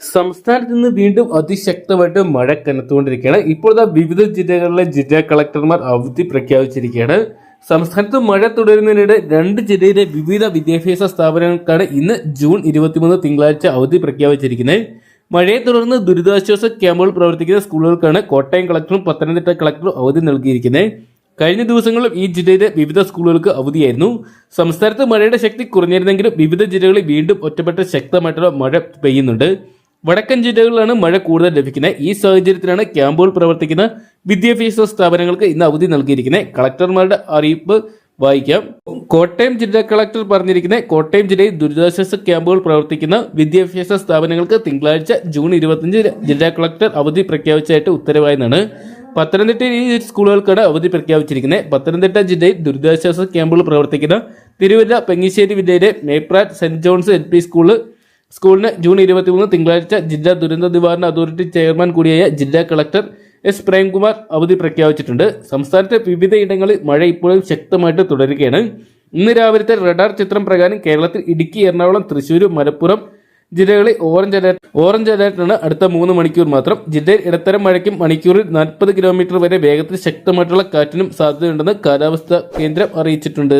സംസ്ഥാനത്ത് നിന്ന് വീണ്ടും അതിശക്തമായിട്ട് മഴ കനത്തുകൊണ്ടിരിക്കുകയാണ്. ഇപ്പോൾ ദാ വിവിധ ജില്ലകളിലെ ജില്ലാ കളക്ടർമാർ അവധി പ്രഖ്യാപിച്ചിരിക്കുകയാണ്. സംസ്ഥാനത്ത് മഴ തുടരുന്നതിനിടെ രണ്ട് ജില്ലയിലെ വിവിധ വിദ്യാഭ്യാസ സ്ഥാപനങ്ങൾക്കാണ് ഇന്ന് ജൂൺ ഇരുപത്തിമൂന്ന് തിങ്കളാഴ്ച അവധി പ്രഖ്യാപിച്ചിരിക്കുന്നത്. മഴയെ തുടർന്ന് ദുരിതാശ്വാസ ക്യാമ്പുകൾ പ്രവർത്തിക്കുന്ന സ്കൂളുകൾക്കാണ് കോട്ടയം കളക്ടറും പത്തനംതിട്ട കളക്ടറും അവധി നൽകിയിരിക്കുന്നത്. കഴിഞ്ഞ ദിവസങ്ങളിലും ഈ ജില്ലയിലെ വിവിധ സ്കൂളുകൾക്ക് അവധിയായിരുന്നു. സംസ്ഥാനത്ത് മഴയുടെ ശക്തി കുറഞ്ഞിരുന്നെങ്കിലും വിവിധ ജില്ലകളിൽ വീണ്ടും ഒറ്റപ്പെട്ട ശക്തമായിട്ടുള്ള മഴ പെയ്യുന്നുണ്ട്. വടക്കൻ ജില്ലകളിലാണ് മഴ കൂടുതൽ ലഭിക്കുന്നത്. ഈ സാഹചര്യത്തിലാണ് ക്യാമ്പുകൾ പ്രവർത്തിക്കുന്ന വിദ്യാഭ്യാസ സ്ഥാപനങ്ങൾക്ക് ഇന്ന് അവധി നൽകിയിരിക്കുന്നത്. കളക്ടർമാരുടെ അറിയിപ്പ് വായിക്കാം. കോട്ടയം ജില്ലാ കളക്ടർ പറഞ്ഞിരിക്കുന്നത് കോട്ടയം ജില്ലയിൽ ദുരിതാശ്വാസ ക്യാമ്പുകൾ പ്രവർത്തിക്കുന്ന വിദ്യാഭ്യാസ സ്ഥാപനങ്ങൾക്ക് തിങ്കളാഴ്ച ജൂൺ ഇരുപത്തിയഞ്ച് ജില്ലാ കളക്ടർ അവധി പ്രഖ്യാപിച്ചായിട്ട് ഉത്തരവായെന്നാണ് പത്തനംതിട്ടയിൽ ഈ സ്കൂളുകൾക്കാണ് അവധി പ്രഖ്യാപിച്ചിരിക്കുന്നത്. പത്തനംതിട്ട ജില്ലയിൽ ദുരിതാശ്വാസ ക്യാമ്പുകൾ പ്രവർത്തിക്കുന്ന തിരുവല്ല പെങ്ങിശ്ശേരി ജില്ലയിലെ Mepral saint John's L P school സ്കൂളിന് ജൂൺ ഇരുപത്തിമൂന്ന് തിങ്കളാഴ്ച ജില്ലാ ദുരന്ത നിവാരണ അതോറിറ്റി ചെയർമാൻ കൂടിയായ ജില്ലാ കളക്ടർ എസ് പ്രേംകുമാർ അവധി പ്രഖ്യാപിച്ചിട്ടുണ്ട്. സംസ്ഥാനത്തെ വിവിധയിടങ്ങളിൽ മഴ ഇപ്പോഴും ശക്തമായിട്ട് തുടരുകയാണ്. ഇന്ന് രാവിലത്തെ റഡാർ ചിത്രം പ്രകാരം കേരളത്തിൽ ഇടുക്കി എറണാകുളം തൃശൂർ മലപ്പുറം ജില്ലകളിൽ ഓറഞ്ച് അലേർട്ട് ഓറഞ്ച് അലേർട്ടാണ് അടുത്ത മൂന്ന് മണിക്കൂർ മാത്രം. ജില്ലയിൽ ഇടത്തരം മഴയ്ക്കും മണിക്കൂറിൽ നാൽപ്പത് കിലോമീറ്റർ വരെ വേഗത്തിൽ ശക്തമായിട്ടുള്ള കാറ്റിനും സാധ്യതയുണ്ടെന്ന് കാലാവസ്ഥാ കേന്ദ്രം അറിയിച്ചിട്ടുണ്ട്.